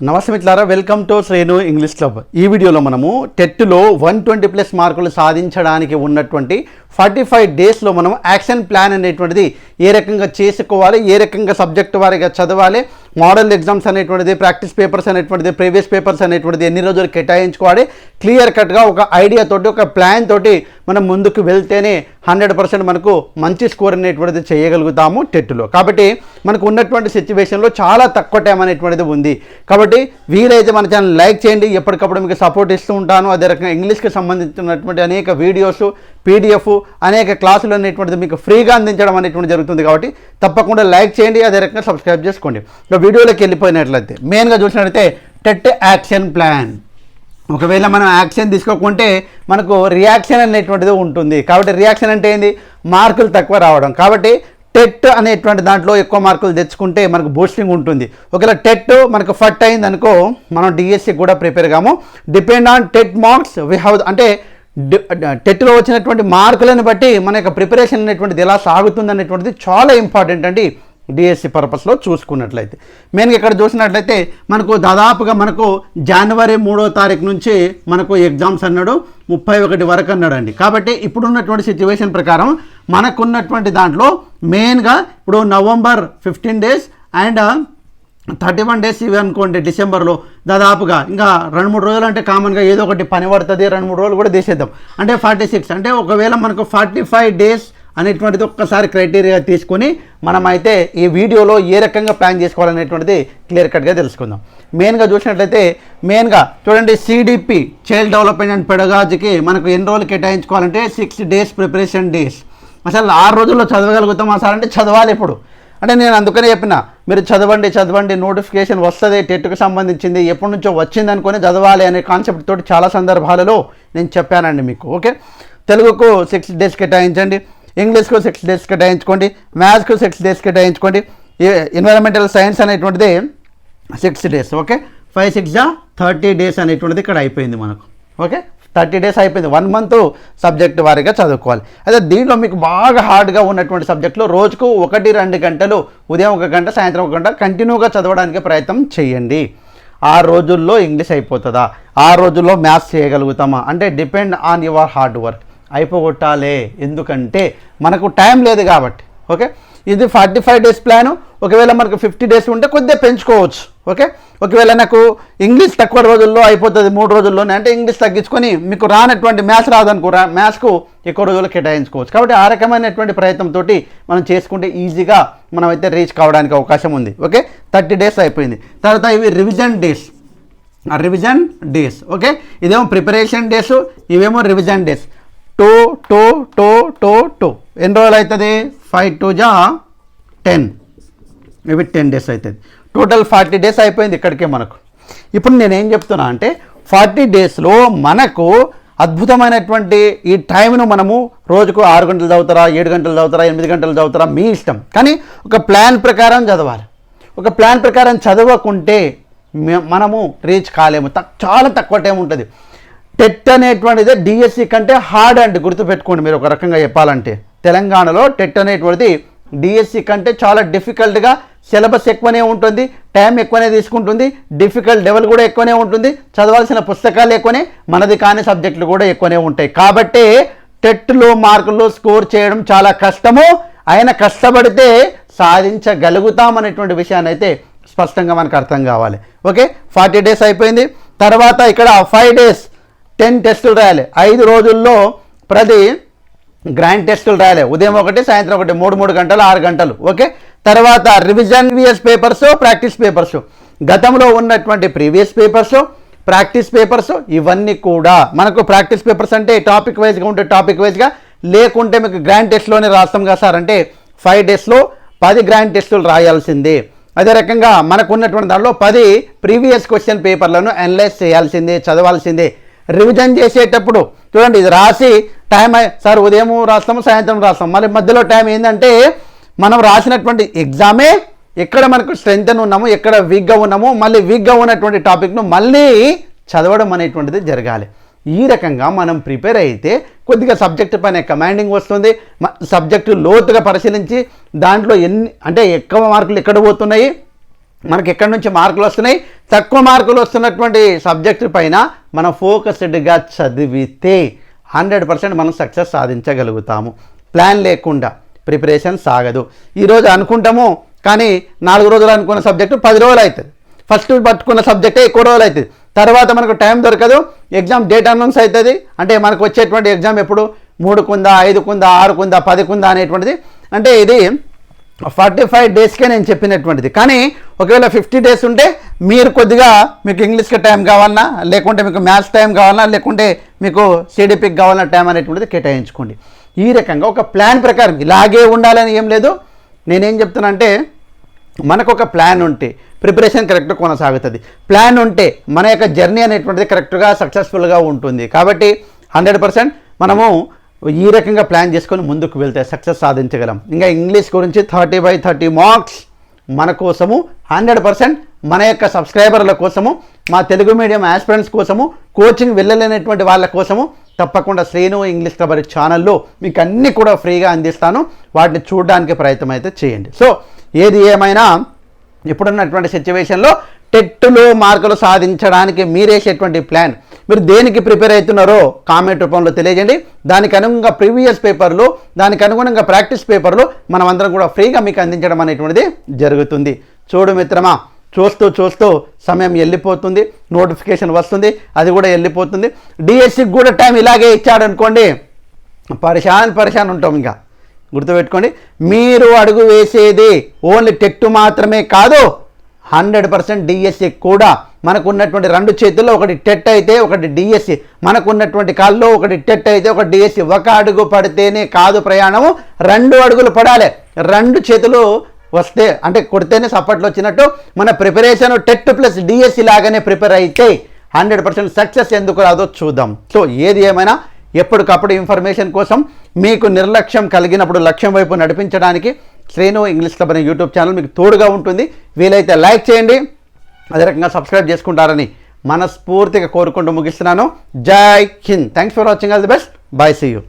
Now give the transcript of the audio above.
నమస్తే మిత్రులారా welcome to Shrenu English club. ఈ వీడియోలో మనము టెట్లో వన్ ట్వంటీ ప్లస్ మార్కులు సాధించడానికి ఉన్నటువంటి ఫార్టీ ఫైవ్ డేస్లో మనం యాక్షన్ ప్లాన్ అనేటువంటిది ఏ రకంగా చేసుకోవాలి ఏ రకంగా సబ్జెక్ట్ వారిగా చదవాలి మోడల్ ఎగ్జామ్స్ అనేటువంటిది ప్రాక్టీస్ పేపర్స్ అనేటువంటిది ప్రీవియస్ పేపర్స్ అనేటువంటిది ఎన్ని రోజులు కేటాయించుకోవాలి క్లియర్ కట్గా ఒక ఐడియా తోటి ఒక ప్లాన్ తోటి మనం ముందుకు వెళ్తేనే హండ్రెడ్ పర్సెంట్ మనకు మంచి స్కోర్ అనేటువంటిది చేయగలుగుతాము టెట్లో కాబట్టి మనకు ఉన్నటువంటి సిచ్యువేషన్లో చాలా తక్కువ టైం అనేటువంటిది ఉంది. కాబట్టి వీలైతే మన ఛానల్ లైక్ చేయండి. ఎప్పటికప్పుడు మీకు సపోర్ట్ ఇస్తూ ఉంటాను. అదే రకంగా ఇంగ్లీష్కి సంబంధించినటువంటి అనేక వీడియోస్ పీడిఎఫ్ అనేక క్లాసులు అనేటువంటిది మీకు ఫ్రీగా అందించడం అనేటువంటి జరుగుతుంది కాబట్టి తప్పకుండా లైక్ చేయండి. అదే రకంగా సబ్స్క్రైబ్ చేసుకోండి. ఇక వీడియోలోకి వెళ్ళిపోయినట్లయితే మెయిన్గా చూసినట్లయితే టెట్ యాక్షన్ ప్లాన్. ఒకవేళ మనం యాక్షన్ తీసుకోకుంటే మనకు రియాక్షన్ అనేటువంటిది ఉంటుంది. కాబట్టి రియాక్షన్ అంటే ఏంది? మార్కులు తక్కువ రావడం. కాబట్టి టెట్ అనేటువంటి దాంట్లో ఎక్కువ మార్కులు తెచ్చుకుంటే మనకు బూస్టింగ్ ఉంటుంది. ఒకవేళ టెట్ మనకు ఫట్ అయింది అనుకో మనం డిఎస్సి కూడా ప్రిపేర్ కాము. Depend on TET marks we have అంటే టెట్లో వచ్చినటువంటి మార్కులను బట్టి మన యొక్క ప్రిపరేషన్ అనేటువంటిది ఎలా సాగుతుంది అనేటువంటిది చాలా ఇంపార్టెంట్ అండి. డిఎస్సి పర్పస్లో చూసుకున్నట్లయితే. మెయిన్గా ఇక్కడ చూసినట్లయితే మనకు దాదాపుగా మనకు జనవరి మూడో తారీఖు నుంచి మనకు ఎగ్జామ్స్ అన్నాడు ముప్పై ఒకటి వరకు అన్నాడు అండి కాబట్టి ఇప్పుడున్నటువంటి సిచ్యువేషన్ ప్రకారం మనకున్నటువంటి దాంట్లో మెయిన్గా ఇప్పుడు November fifteen days and thirty one days ఇవి అనుకోండి డిసెంబర్లో దాదాపుగా. ఇంకా రెండు మూడు రోజులు అంటే కామన్గా ఏదో ఒకటి పని పడుతుంది రెండు మూడు రోజులు కూడా తీసేద్దాం. అంటే ఫార్టీ సిక్స్ అంటే ఒకవేళ మనకు ఫార్టీ ఫైవ్ డేస్ అనేటువంటిది ఒక్కసారి క్రైటీరియా తీసుకొని మనమైతే ఈ వీడియోలో ఏ రకంగా ప్లాన్ చేసుకోవాలనేటువంటిది క్లియర్ కట్గా తెలుసుకుందాం. మెయిన్గా చూసినట్లయితే మెయిన్గా చూడండి సిడిపి చైల్డ్ డెవలప్మెంట్ అండ్ పెడగాజీకి మనకు ఎన్ని రోజులు కేటాయించుకోవాలంటే సిక్స్ డేస్ ప్రిపరేషన్ డేస్ అసలు ఆరు రోజుల్లో చదవగలుగుతాం సార్ అంటే చదవాలి ఇప్పుడు. అంటే నేను అందుకనే చెప్పిన మీరు చదవండి చదవండి నోటిఫికేషన్ వస్తుంది టెట్కు సంబంధించింది ఎప్పటి నుంచో వచ్చింది అనుకుని చదవాలి అనే కాన్సెప్ట్ తోటి చాలా సందర్భాలలో నేను చెప్పానండి మీకు ఓకే? తెలుగుకు సిక్స్ డేస్ కేటాయించండి. ఇంగ్లీష్కు సిక్స్ డేస్ కేటాయించుకోండి మ్యాథ్స్కు సిక్స్ డేస్ కేటాయించుకోండి. ఎన్విరాన్మెంటల్ సైన్స్ అనేటువంటిది six days okay five six thirty days అనేటువంటిది ఇక్కడ అయిపోయింది మనకు ఓకే థర్టీ డేస్ అయిపోయింది. వన్ మంత్ సబ్జెక్ట్ వారిగా చదువుకోవాలి. అయితే దీంట్లో మీకు బాగా హార్డ్గా ఉన్నటువంటి సబ్జెక్టులో రోజుకు ఒకటి రెండు గంటలు ఉదయం ఒక గంట సాయంత్రం ఒక గంట కంటిన్యూగా చదవడానికి ప్రయత్నం చేయండి. ఆ రోజుల్లో ఇంగ్లీష్ అయిపోతుందా? ఆ రోజుల్లో మ్యాథ్స్ చేయగలుగుతామా? అంటే depend on your hard work అయిపోగొట్టాలే. ఎందుకంటే మనకు టైం లేదు కాబట్టి. ఓకే ఇది ఫార్టీ ఫైవ్ డేస్ ప్లాను ఒకవేళ మనకు ఫిఫ్టీ డేస్ ఉంటే కొద్దిగా పెంచుకోవచ్చు. ఓకే ఒకవేళ నాకు ఇంగ్లీష్ తక్కువ రోజుల్లో అయిపోతుంది మూడు రోజుల్లోనే అంటే ఇంగ్లీష్ తగ్గించుకొని మీకు రానటువంటి మ్యాథ్స్ రాదనుకో మ్యాథ్స్కు ఎక్కువ రోజులు కేటాయించుకోవచ్చు. కాబట్టి ఆ రకమైనటువంటి ప్రయత్నంతో మనం చేసుకుంటే ఈజీగా మనం అయితే రీచ్ కావడానికి అవకాశం ఉంది. ఓకే థర్టీ డేస్ అయిపోయింది. తర్వాత ఇవి revision days revision days okay ఇదేమో ప్రిపరేషన్ డేస్ ఇవేమో revision days two two two two two. ఎన్ని రోజులు అవుతుంది? ఫైవ్ టూ జా? టెన్ ఇవి టెన్ డేస్ అవుతుంది. టోటల్ ఫార్టీ డేస్ అయిపోయింది ఇక్కడికే మనకు. ఇప్పుడు నేను ఏం చెప్తున్నా అంటే ఫార్టీ డేస్లో మనకు అద్భుతమైనటువంటి ఈ టైంను మనము రోజుకు ఆరు గంటలు చదువుతారా ఏడు గంటలు చదువుతారా ఎనిమిది గంటలు చదువుతారా మీ ఇష్టం. కానీ ఒక ప్లాన్ ప్రకారం చదవాలి. ఒక ప్లాన్ ప్రకారం చదవకుంటే మనము రీచ్ కాలేము. చాలా తక్కువ టైం ఉంటుంది. టెట్ అనేటువంటిది డిఎస్సి కంటే హార్డ్ అండ్ గుర్తుపెట్టుకోండి మీరు ఒక రకంగా చెప్పాలంటే. తెలంగాణలో టెట్ అనేటువంటిది డిఎస్సి కంటే చాలా డిఫికల్ట్గా సిలబస్ ఎక్కువనే ఉంటుంది టైం ఎక్కువనే తీసుకుంటుంది డిఫికల్ట్ లెవెల్ కూడా ఎక్కువనే ఉంటుంది చదవాల్సిన పుస్తకాలు ఎక్కువనే మనది కాని సబ్జెక్టులు కూడా ఎక్కువనే ఉంటాయి. కాబట్టి టెట్లో మార్కులు స్కోర్ చేయడం చాలా కష్టము. ఆయన కష్టపడితే సాధించగలుగుతాం అనేటువంటి విషయాన్ని అయితే స్పష్టంగా మనకు అర్థం కావాలి. ఓకే? ఫార్టీ డేస్ అయిపోయింది. తర్వాత ఇక్కడ ఫైవ్ డేస్. టెన్ టెస్టులు రాయాలి. ఐదు రోజుల్లో ప్రతి గ్రాండ్ టెస్టులు రాయాలి. ఉదయం ఒకటి సాయంత్రం ఒకటి మూడు మూడు గంటలు ఆరు గంటలు. ఓకే? తర్వాత revision VS papers practice papers. గతంలో ఉన్నటువంటి ప్రీవియస్ పేపర్స్ ప్రాక్టీస్ పేపర్స్ ఇవన్నీ కూడా మనకు ప్రాక్టీస్ పేపర్స్ అంటే టాపిక్ వైజ్గా ఉంటే టాపిక్ వైజ్గా లేకుంటే మీకు గ్రాండ్ టెస్ట్లోనే రాస్తాం కదా సార్. అంటే ఫైవ్ డేస్లో పది గ్రాండ్ టెస్టులు రాయాల్సిందే. అదే రకంగా మనకు ఉన్నటువంటి దాంట్లో పది ప్రీవియస్ క్వశ్చన్ పేపర్లను అనలైజ్ చేయాల్సిందే చదవాల్సిందే. రివిజన్ చేసేటప్పుడు చూడండి ఇది రాసి టైం సార్ ఉదయం రాస్తాము సాయంత్రం రాస్తాం మళ్ళీ మధ్యలో టైం ఏంటంటే మనం రాసినటువంటి ఎగ్జామే ఎక్కడ మనకు స్ట్రెంగ్త్ ఉన్నాము ఎక్కడ వీక్గా ఉన్నాము మళ్ళీ వీక్గా ఉన్నటువంటి టాపిక్ను మళ్ళీ చదవడం అనేటువంటిది జరగాలి. ఈ రకంగా మనం ప్రిపేర్ అయితే కొద్దిగా సబ్జెక్ట్ పైన కమాండింగ్ వస్తుంది. సబ్జెక్టు లోతుగా పరిశీలించి దాంట్లో ఎన్ని అంటే ఎక్కువ మార్కులు ఎక్కడ పోతున్నాయి? మనకి ఎక్కడి నుంచి మార్కులు వస్తున్నాయి? తక్కువ మార్కులు వస్తున్నటువంటి సబ్జెక్టు పైన మనం ఫోకస్డ్గా చదివితే హండ్రెడ్ పర్సెంట్ మనం సక్సెస్ సాధించగలుగుతాము. ప్లాన్ లేకుండా ప్రిపరేషన్ సాగదు. ఈరోజు అనుకుంటాము కానీ నాలుగు రోజులు అనుకున్న సబ్జెక్టు పది రోజులు అవుతుంది. ఫస్ట్ పట్టుకున్న సబ్జెక్టే ఎక్కువ రోజులు అవుతుంది. తర్వాత మనకు టైం దొరకదు ఎగ్జామ్ డేట్ అనౌన్స్ అవుతుంది. అంటే మనకు వచ్చేటువంటి ఎగ్జామ్ ఎప్పుడు? మూడు కుందా ఐదు కుందా పది కుందా అనేటువంటిది. అంటే ఇది ఫార్టీ ఫైవ్ డేస్కే నేను చెప్పినటువంటిది. కానీ ఒకవేళ ఫిఫ్టీ డేస్ ఉంటే మీరు కొద్దిగా మీకు ఇంగ్లీష్కి టైం కావాలన్నా లేకుంటే మీకు మ్యాథ్స్ టైం కావాలన్నా లేకుంటే మీకు సిడిపికి కావాలన్నా టైం అనేటువంటిది కేటాయించుకోండి. ఈ రకంగా ఒక ప్లాన్ ప్రకారం ఇలాగే ఉండాలని ఏం లేదు. నేనేం చెప్తానంటే మనకు ఒక ప్లాన్ ఉంటే ప్రిపరేషన్ కరెక్ట్గా కొనసాగుతుంది. ప్లాన్ ఉంటే మన యొక్క జర్నీ అనేటువంటిది కరెక్ట్గా సక్సెస్ఫుల్గా ఉంటుంది. కాబట్టి హండ్రెడ్ పర్సెంట్ మనము ఈ రకంగా ప్లాన్ చేసుకొని ముందుకు వెళ్తే సక్సెస్ సాధించగలం. ఇంకా ఇంగ్లీష్ గురించి థర్టీ బై థర్టీ మార్క్స్ మన కోసము హండ్రెడ్ పర్సెంట్ మన యొక్క సబ్స్క్రైబర్ల కోసము మా తెలుగు మీడియం ఆస్పిరెంట్స్ కోసము కోచింగ్ వెళ్ళలేనటువంటి వాళ్ళ కోసము తప్పకుండా శ్రేణు ఇంగ్లీష్ కబరి ఛానల్లో మీకు అన్నీ కూడా ఫ్రీగా అందిస్తాను. వాటిని చూడడానికి ప్రయత్నం అయితే చేయండి. సో ఏది ఏమైనా ఇప్పుడున్నటువంటి సిచ్యువేషన్లో టెట్టులో మార్కులు సాధించడానికి మీరేసేటువంటి ప్లాన్ మీరు దేనికి ప్రిపేర్ అవుతున్నారో కామెంట్ రూపంలో తెలియజేయండి. దానికి అనుగుణంగా ప్రీవియస్ పేపర్లు దానికి అనుగుణంగా ప్రాక్టీస్ పేపర్లు మనం అందరం కూడా ఫ్రీగా మీకు అందించడం అనేటువంటిది జరుగుతుంది. చూడు మిత్రమా చూస్తూ చూస్తూ సమయం వెళ్ళిపోతుంది నోటిఫికేషన్ వస్తుంది అది కూడా వెళ్ళిపోతుంది. డిఎస్సికి కూడా టైం ఇలాగే ఇచ్చాడు అనుకోండి పరిశాన్ పరిశాన్ ఉంటాం ఇంకా. గుర్తుపెట్టుకోండి మీరు అడుగు వేసేది ఓన్లీ టెట్టు మాత్రమే కాదు హండ్రెడ్ పర్సెంట్ డిఎస్సి కూడా మనకు ఉన్నటువంటి రెండు చేతుల్లో ఒకటి టెట్ అయితే ఒకటి డిఎస్సి మనకు ఉన్నటువంటి కాల్లో ఒకటి టెట్ అయితే ఒక డిఎస్సి. ఒక అడుగు పడితేనే కాదు ప్రయాణము రెండు అడుగులు పడాలి. రెండు చేతులు వస్తే అంటే కొడితేనే సప్పట్లు వచ్చినట్టు మన ప్రిపరేషన్ టెట్ ప్లస్ డిఎస్సి లాగానే ప్రిపేర్ అయితే హండ్రెడ్ పర్సెంట్ సక్సెస్ ఎందుకు రాదో చూద్దాం. సో ఏది ఏమైనా ఎప్పటికప్పుడు ఇన్ఫర్మేషన్ కోసం మీకు నిర్లక్ష్యం కలిగినప్పుడు లక్ష్యం వైపు నడిపించడానికి శ్రేణు ఇంగ్లీష్ క్లబ్ అనే యూట్యూబ్ ఛానల్ మీకు తోడుగా ఉంటుంది. వీలైతే లైక్ చేయండి. అదే రకంగా సబ్స్క్రైబ్ చేసుకుంటారని మనస్ఫూర్తిగా కోరుకుంటూ ముగిస్తున్నాను. జై Hind. Thanks for watching all the best bye see you